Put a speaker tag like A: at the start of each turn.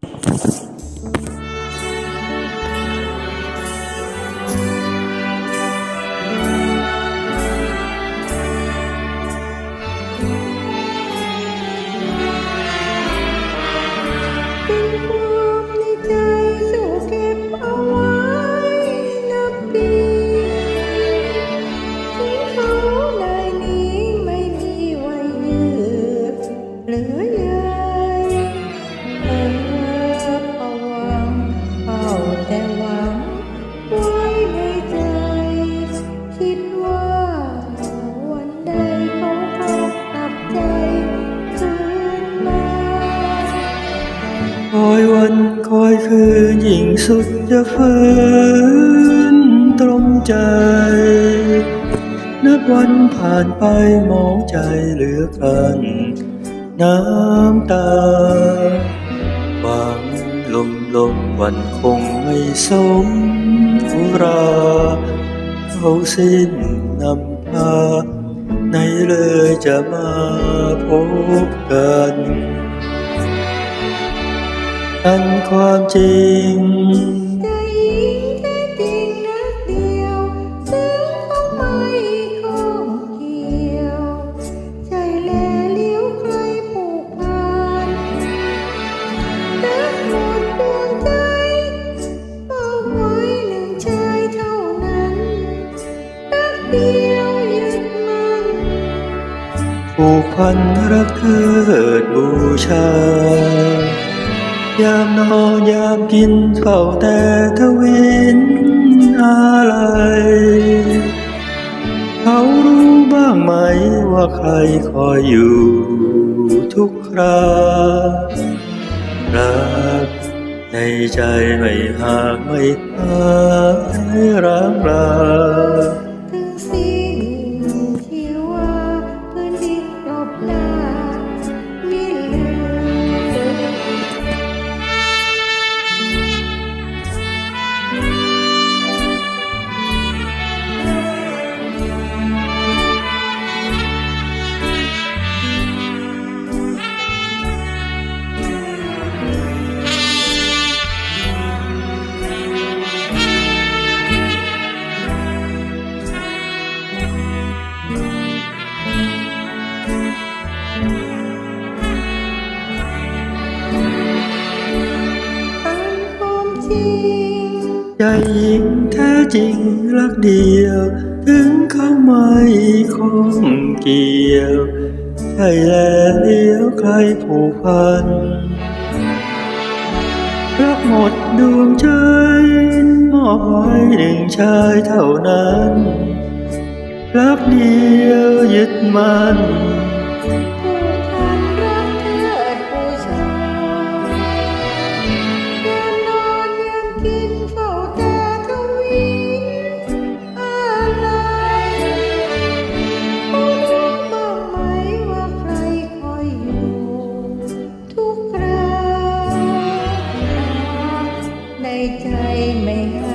A: Thank you. อยวันค
B: อยคืนยิ่งสุดจะฝืนตรมใจ นับวันผ่านไปมองใจเหลือกันน้ำตาหวังลมลมวันคงไม่สมอุราเขาสิ้นนำพาไหนเลยจะมาพบกัน อันความจริง
A: ใจหญิงแท้จริงรักเดียวซึ่งเขาไม่ข้องเกี่ยว ใจแลเลี้ยวใครผูกพันรักหมดดวงใจมอบไว้หนึ่งชายเท่านั้นรักเดียวยึดมั่น
B: ผูกพันรักเถิดบูชา ยามนอนยามกินเฝ้าแต่ทวินอะไร เขารู้บ้างไหมว่าใครคอยอยู่ทุกครารักในใจไม่ห่างไม่หาย ใจหญิงแท้จริงรักเดียว ถึงเขาไม่คงเกี่ยว ใช่แล้วเดียวใครผูกพันรักหมดดวงใจมอบไว้หนึ่งชายเท่านั้น รักเดียวยึดมัน ใจไม่หา